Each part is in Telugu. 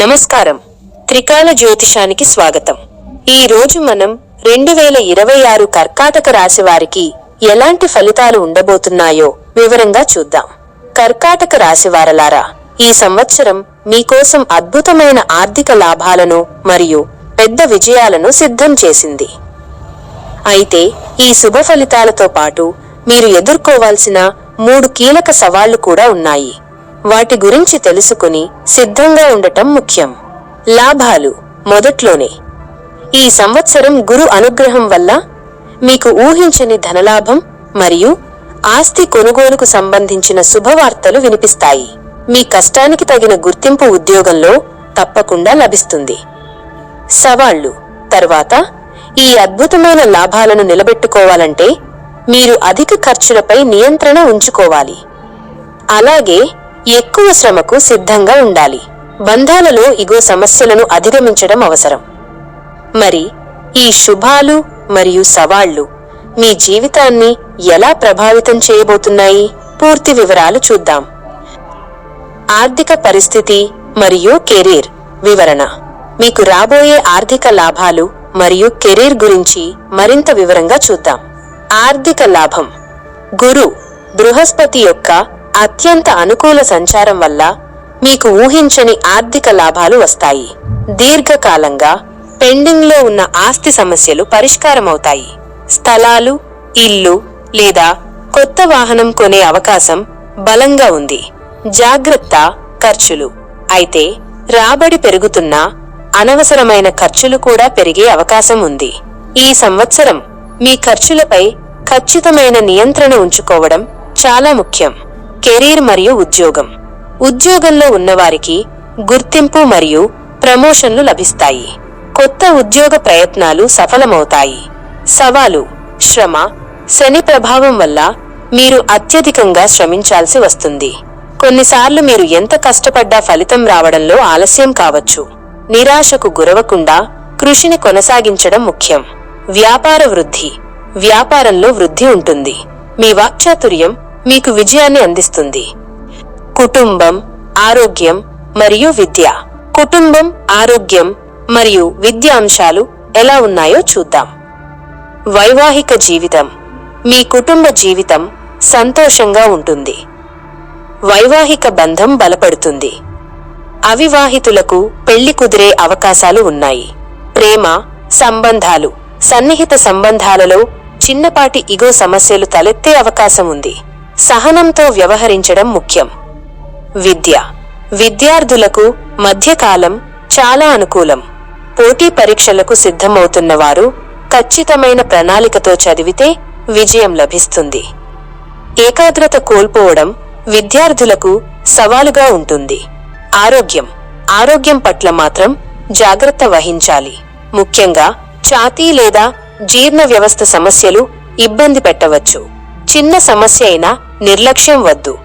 నమస్కారం. త్రికాల జ్యోతిషానికి స్వాగతం. ఈ రోజు మనం రెండు వేల ఇరవై ఆరు కర్కాటక రాశి వారికి ఎలాంటి ఫలితాలు ఉండబోతున్నాయో వివరంగా చూద్దాం. కర్కాటక రాశి వారలారా ఈ సంవత్సరం మీకోసం అద్భుతమైన ఆర్థిక లాభాలను మరియు పెద్ద విజయాలను సిద్ధం చేసింది. అయితే ఈ శుభ ఫలితాలతో పాటు మీరు ఎదుర్కోవాల్సిన మూడు కీలక సవాళ్ళు కూడా ఉన్నాయి. వాటి గురించి తెలుసుకుని సిద్ధంగా ఉండటం ముఖ్యం. లాభాలు మొదట్లోనే. ఈ సంవత్సరం గురు అనుగ్రహం వల్ల మీకు ఊహించని ధనలాభం మరియు ఆస్తి కొనుగోలుకు సంబంధించిన శుభవార్తలు వినిపిస్తాయి. మీ కష్టానికి తగిన గుర్తింపు ఉద్యోగంలో తప్పకుండా లభిస్తుంది. సవాళ్ళు. తర్వాత ఈ అద్భుతమైన లాభాలను నిలబెట్టుకోవాలంటే మీరు అధిక ఖర్చులపై నియంత్రణ ఉంచుకోవాలి. అలాగే ఎక్కువ శ్రమకు సిద్ధంగా ఉండాలి. బంధాలలో ఇగో సమస్యలను అధిగమించడం అవసరం. మరి ఈ శుభాలు మరియు సవాళ్ళు మీ జీవితాన్ని ఎలా ప్రభావితం చేయబోతున్నాయి? పూర్తి వివరాలు చూద్దాం. ఆర్థిక పరిస్థితి మరియు కెరీర్ వివరణ. మీకు రాబోయే ఆర్థిక లాభాలు మరియు కెరీర్ గురించి మరింత వివరంగా చూద్దాం. ఆర్థిక లాభం. గురు బృహస్పతి యొక్క అత్యంత అనుకూల సంచారం వల్ల మీకు ఊహించని ఆర్థిక లాభాలు వస్తాయి. దీర్ఘకాలంగా పెండింగ్లో ఉన్న ఆస్తి సమస్యలు పరిష్కారమవుతాయి. స్థలాలు ఇల్లు లేదా కొత్త వాహనం కొనే అవకాశం బలంగా ఉంది. జాగ్రత్త ఖర్చులు. అయితే రాబడి పెరుగుతున్నా అనవసరమైన ఖర్చులు కూడా పెరిగే అవకాశం ఉంది. ఈ సంవత్సరం మీ ఖర్చులపై ఖచ్చితమైన నియంత్రణ ఉంచుకోవడం చాలా ముఖ్యం. కెరీర్ మరియు ఉద్యోగం. ఉద్యోగంలో ఉన్నవారికి గుర్తింపు మరియు ప్రమోషన్లు లభిస్తాయి. కొత్త ఉద్యోగ ప్రయత్నాలు సఫలమవుతాయి. సవాలు శ్రమ శని ప్రభావం వల్ల మీరు అత్యధికంగా శ్రమించాల్సి వస్తుంది. కొన్నిసార్లు మీరు ఎంత కష్టపడ్డా ఫలితం రావడంలో ఆలస్యం కావచ్చు. నిరాశకు గురవకుండా కృషిని కొనసాగించడం ముఖ్యం. వ్యాపార వృద్ధి వ్యాపారంలో వృద్ధి ఉంటుంది. మీ వాక్చాతుర్యం మీకు విజయాన్ని అందిస్తుంది. కుటుంబం ఆరోగ్యం మరియు విద్య. కుటుంబం ఆరోగ్యం మరియు విద్య అంశాలు ఎలా ఉన్నాయో చూద్దాం. వైవాహిక జీవితం. మీ కుటుంబ జీవితం సంతోషంగా ఉంటుంది. వైవాహిక బంధం బలపడుతుంది. అవివాహితులకు పెళ్ళి కుదిరే అవకాశాలు ఉన్నాయి. ప్రేమ సంబంధాలు సన్నిహిత సంబంధాలలో చిన్నపాటి ఇగో సమస్యలు తలెత్తే అవకాశం ఉంది. సహనంతో వ్యవహరించడం ముఖ్యం. విద్య. విద్యార్థులకు మధ్యకాలం చాలా అనుకూలం. పోటీ పరీక్షలకు సిద్ధమవుతున్న వారు ఖచ్చితమైన ప్రణాళికతో చదివితే విజయం లభిస్తుంది. ఏకాగ్రత కోల్పోవడం విద్యార్థులకు సవాలుగా ఉంటుంది. ఆరోగ్యం. ఆరోగ్యం పట్ల మాత్రం జాగ్రత్త వహించాలి. ముఖ్యంగా ఛాతీ లేదా జీర్ణ వ్యవస్థ సమస్యలు ఇబ్బంది పెట్టవచ్చు. చిన్న సమస్య అయినా నిర్లక్ష్యం వద్దు.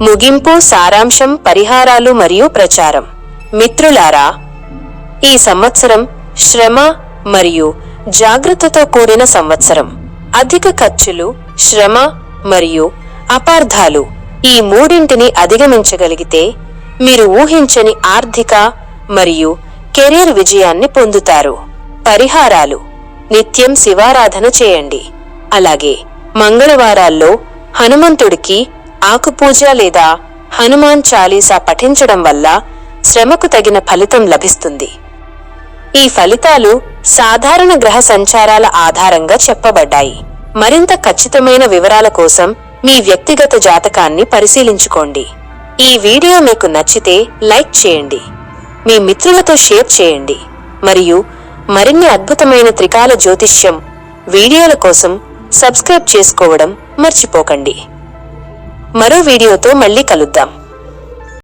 ముగింపు సారాంశం పరిహారాలు మరియు ప్రచారం. మిత్రులారా ఈ సంవత్సరం శ్రమ మరియు జాగ్రత్తతో కూడిన సంవత్సరం. అధిక ఖర్చులు శ్రమ మరియు అపార్థాలు ఈ మూడింటిని అధిగమించగలిగితే మీరు ఊహించని ఆర్థిక మరియు కెరీర్ విజయాన్ని పొందుతారు. పరిహారాలు. నిత్యం శివారాధన చేయండి. అలాగే మంగళవారాల్లో హనుమంతుడికి ఆకుపూజ లేదా హనుమాన్ చాలీసా పఠించడం వల్ల శ్రమకు తగిన ఫలితం లభిస్తుంది. ఈ ఫలితాలు సాధారణ గ్రహ సంచారాల ఆధారంగా చెప్పబడ్డాయి. మరింత ఖచ్చితమైన వివరాల కోసం మీ వ్యక్తిగత జాతకాన్ని పరిశీలించుకోండి. ఈ వీడియో మీకు నచ్చితే లైక్ చేయండి. మీ మిత్రులతో షేర్ చేయండి. మరియు మరిన్ని అద్భుతమైన త్రికాల జ్యోతిష్యం వీడియోల కోసం సబ్స్క్రైబ్ చేసుకోవడం మర్చిపోకండి. మరో వీడియోతో మళ్ళీ కలుద్దాం.